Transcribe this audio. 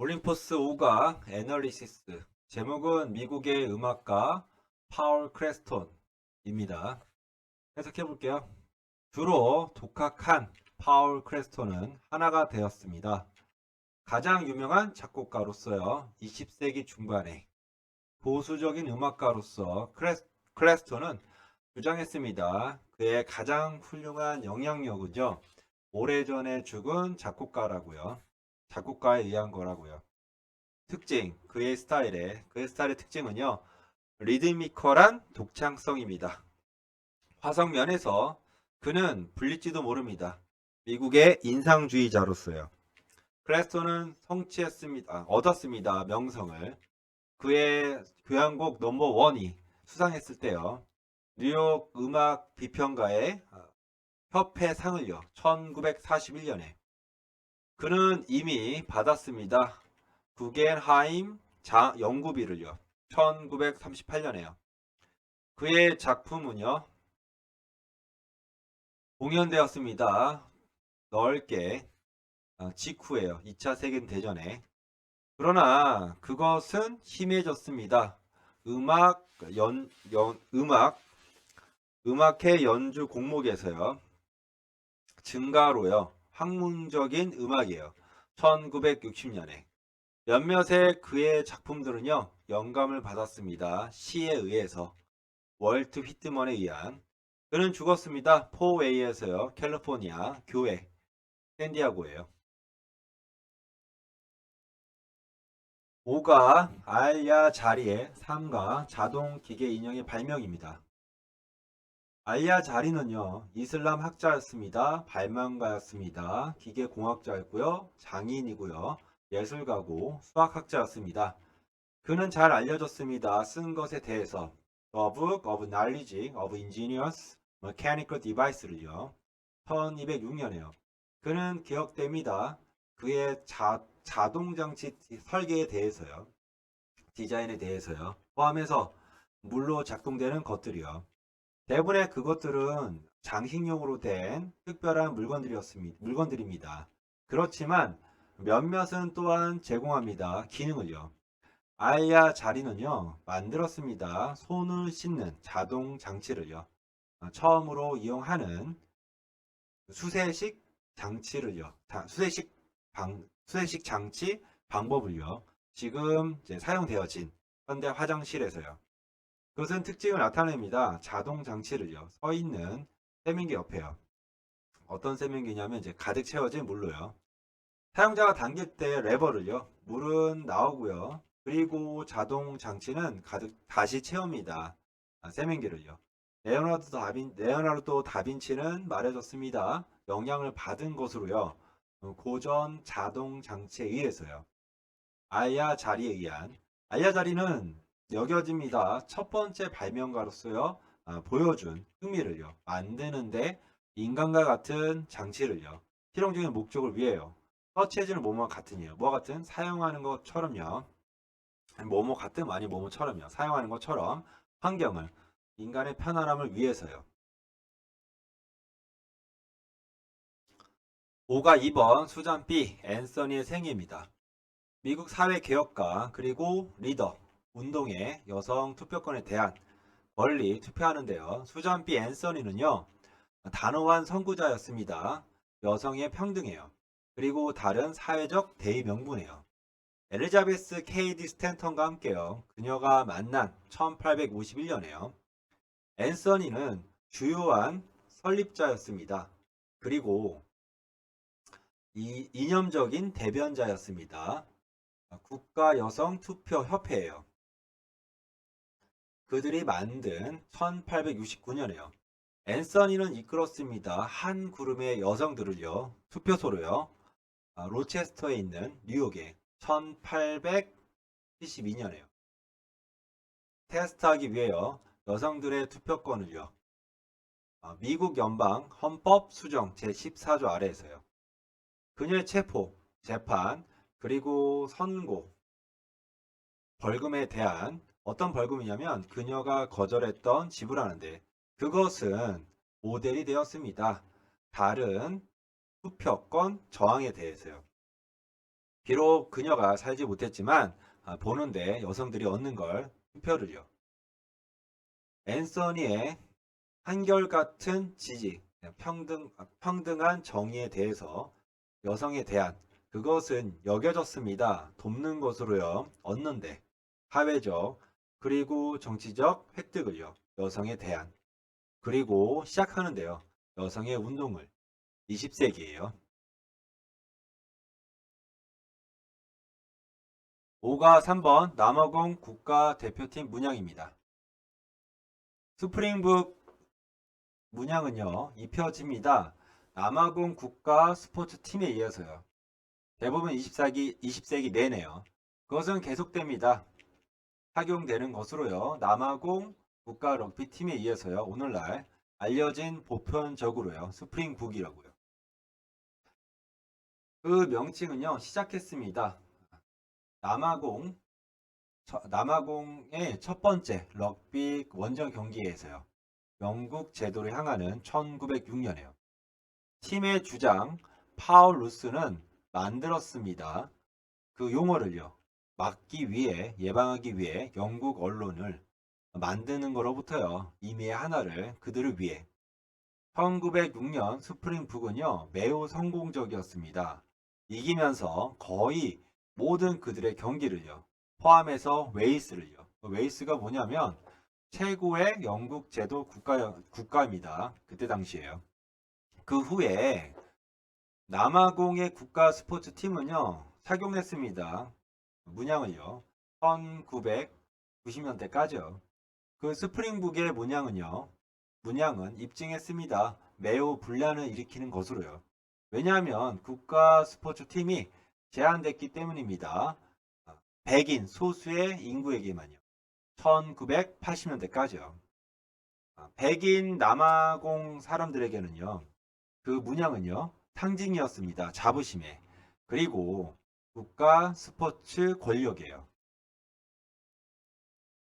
올림포스 5가 애널리시스 제목은 미국의 음악가 파울 크레스톤입니다. 해석해 볼게요. 주로 독학한 파울 크레스톤은 하나가 되었습니다. 가장 유명한 작곡가로서요. 20세기 중반에 보수적인 음악가로서 크레스, 크레스톤은 주장했습니다. 그의 가장 훌륭한 영향력은요. 오래전에 죽은 작곡가라고요. 작곡가에 의한 거라고요. 특징, 그의 스타일의 그의 스타일의 특징은요. 리드미컬한 독창성입니다. 화성 면에서 그는 불릴지도 모릅니다. 미국의 인상주의자로서요. 크레스톤은 성취했습니다. 아, 얻었습니다. 명성을. 그의 교향곡 넘버 원이 수상했을 때요. 뉴욕 음악 비평가의 아, 협회 상을요. 1941년에 그는 이미 받았습니다. 구겐하임 자, 연구비를요. 1938년에요. 그의 작품은요. 공연되었습니다. 넓게 어, 직후에요. 2차 세계대전에. 그러나 그것은 심해졌습니다. 음악 연, 연 음악 음악회 연주 공목에서요. 증가로요. 학문적인 음악이에요. 1960년에. 몇몇의 그의 작품들은요, 영감을 받았습니다. 시에 의해서. 월트 휘트먼에 의한. 그는 죽었습니다. 포웨이에서요, 캘리포니아 교회, 샌디아고예요. 5가 알야 자리의 3가 자동 기계 인형의 발명입니다. 알야 자리는요, 이슬람 학자였습니다. 발명가였습니다. 기계공학자였고요. 장인이고요. 예술가고 수학학자였습니다. 그는 잘 알려졌습니다. 쓴 것에 대해서 The Book of Knowledge of Ingenious Mechanical Device를요. 1206년에요. 그는 기억됩니다. 그의 자, 자동장치 설계에 대해서요. 디자인에 대해서요. 포함해서 물로 작동되는 것들이요. 대부분의 그것들은 장식용으로 된 특별한 물건들이었습니다. 물건들입니다. 그렇지만 몇몇은 또한 제공합니다. 기능을요. 아야 자리는요, 만들었습니다. 손을 씻는 자동 장치를요. 어, 처음으로 이용하는 수세식 장치를요. 다- 수세식 방, 수세식 장치 방법을요. 지금 사용되어진 현대 화장실에서요. 그것은 특징을 나타냅니다. 자동 장치를요. 서 있는 세면기 옆에요. 어떤 세면기냐면 이제 가득 채워진 물로요. 사용자가 당길 때 레버를요. 물은 나오고요. 그리고 자동 장치는 가득 다시 채웁니다. 아, 세면기를요. 레오나르도 다빈 레오나르도 다빈치는 말해줬습니다. 영향을 받은 것으로요. 어, 고전 자동 장치에 의해서요. 아야 자리에 의한 아야 자리는 여겨집니다. 첫 번째 발명가로서요. 아, 보여준 흥미를요. 만드는데 인간과 같은 장치를요. 실용적인 목적을 위해요. 서치해주는 뭐뭐 같은이에요. 뭐 같은? 사용하는 것처럼요. 뭐뭐 같은 아니 뭐뭐처럼요. 사용하는 것처럼 환경을 인간의 편안함을 위해서요. 5가 2번 수잔 B 앤서니의 생애입니다. 미국 사회 개혁가 그리고 리더 운동의 여성 투표권에 대한 권리 투표하는데요. 수잔 B 앤서니는요. 단호한 선구자였습니다. 여성의 평등해요. 그리고 다른 사회적 대의 명분이에요. 엘리자베스 케이디 스탠턴과 함께요. 그녀가 만난 1851년에요. 앤서니는 주요한 설립자였습니다. 그리고 이 이념적인 대변자였습니다. 국가 여성 투표 협회예요. 그들이 만든 1869년에요. 앤서니는 이끌었습니다. 한 그룹의 여성들을요. 투표소로요. 아, 로체스터에 있는 뉴욕에 1872년에요. 테스트하기 위해요. 여성들의 투표권을요. 아, 미국 연방 헌법 수정 제14조 아래에서요. 그녀의 체포, 재판, 그리고 선고, 벌금에 대한 어떤 벌금이냐면 그녀가 거절했던 지불하는데 그것은 모델이 되었습니다. 다른 투표권 저항에 대해서요. 비록 그녀가 살지 못했지만 아, 보는데 여성들이 얻는 걸 투표를요. 앤서니의 한결같은 지지, 평등, 아, 평등한 정의에 대해서 여성에 대한 그것은 여겨졌습니다. 돕는 것으로요. 얻는데 사회적 그리고 정치적 획득을요. 여성에 대한 그리고 시작하는데요. 여성의 운동을 20세기예요. 5가 3번 남아공 국가대표팀 문양입니다. 스프링북 문양은요. 입혀집니다. 남아공 국가 스포츠팀에 의해서요. 대부분 20세기, 20세기 내내요. 그것은 계속됩니다. 착용되는 것으로요. 남아공 국가 럭비팀에 의해서요. 오늘날 알려진 보편적으로요. 스프링북이라고요. 그 명칭은요. 시작했습니다. 남아공 저- 남아공의 첫 번째 럭비 원정 경기에서요. 영국 제도를 향하는 1906년에요. 팀의 주장 파울 루스는 만들었습니다. 그 용어를요. 막기 위해 예방하기 위해 영국 언론을 만드는 거로부터요. 이미의 하나를 그들을 위해 1906년 스프링북은요. 매우 성공적이었습니다. 이기면서 거의 모든 그들의 경기를요. 포함해서 웨이스를요. 웨이스가 뭐냐면 최고의 영국 제도 국가, 국가입니다. 그때 당시에요. 그 후에 남아공의 국가 스포츠 팀은요. 착용했습니다. 문양을요. 1990년대까지요. 그 스프링북의 문양은요. 문양은 입증했습니다. 매우 분란을 일으키는 것으로요. 왜냐하면 국가 스포츠 팀이 제한됐기 때문입니다. 백인 소수의 인구에게만요. 1980년대까지요. 백인 남아공 사람들에게는요. 그 문양은요. 상징이었습니다. 자부심에. 그리고 국가 스포츠 권력이에요.